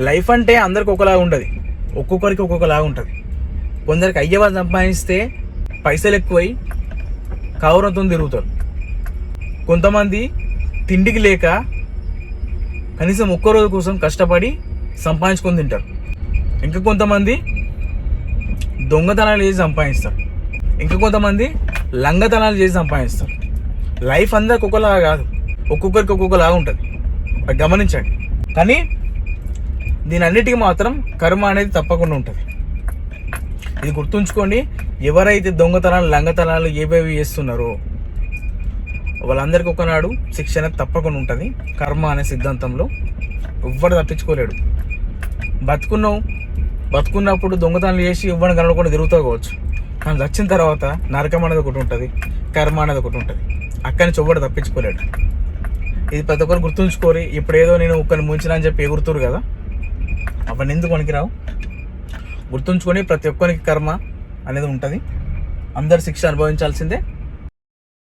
Life అంటే అందరికి ఒకలాగా ఉండదు ఒక్కొక్కరికి ఒక్కొక్కలాగా ఉంటుంది. కొందరికి అయ్యవారు సంపాదిస్తే పైసలు ఎక్కువై కౌరంతో తిరుగుతారు. కొంతమంది తిండికి లేక కనీసం ఒక్క రోజు కోసం కష్టపడి సంపాదించుకొని తింటారు. ఇంకా కొంతమంది దొంగతనాలు చేసి సంపాదిస్తారు. ఇంకా కొంతమంది లంగతనాలు చేసి సంపాదిస్తారు. లైఫ్ అందరికి ఒక్కొక్కలాగా కాదు. ఒక్కొక్కరికి ఒక్కొక్కలాగా ఉంటుంది. గమనించండి. కానీ దీని అన్నిటికీ మాత్రం కర్మ అనేది తప్పకుండా ఉంటుంది. ఇది గుర్తుంచుకోండి ఎవరైతే దొంగతనాలు లంగతనాలు ఏవేవి చేస్తున్నారో వాళ్ళందరికీ ఒకనాడు శిక్ష అనేది తప్పకుండా ఉంటుంది. కర్మ అనే సిద్ధాంతంలో ఎవ్వడు తప్పించుకోలేడు. బతుకున్నావు బతుకున్నప్పుడు దొంగతనాలు చేసి ఇవ్వని కనకుండా తిరుగుతూ కావచ్చు. కానీ వచ్చిన తర్వాత నరకం అనేది ఒకటి ఉంటుంది కర్మ అనేది ఒకటి ఉంటుంది. అక్కడి నుంచి ఎవ్వడు తప్పించుకోలేడు. ఇది ప్రతి ఒక్కరు గుర్తుంచుకోరి. ఇప్పుడేదో నేను ఒక్కరిని ముంచిన అని చెప్పి ఎగురుతురు కదా. అవన్నీ ఎందుకు పనికిరావు గుర్తుంచుకొని ప్రతి ఒక్కరికి కర్మ అనేది ఉంటుంది. అందరు శిక్ష అనుభవించాల్సిందే.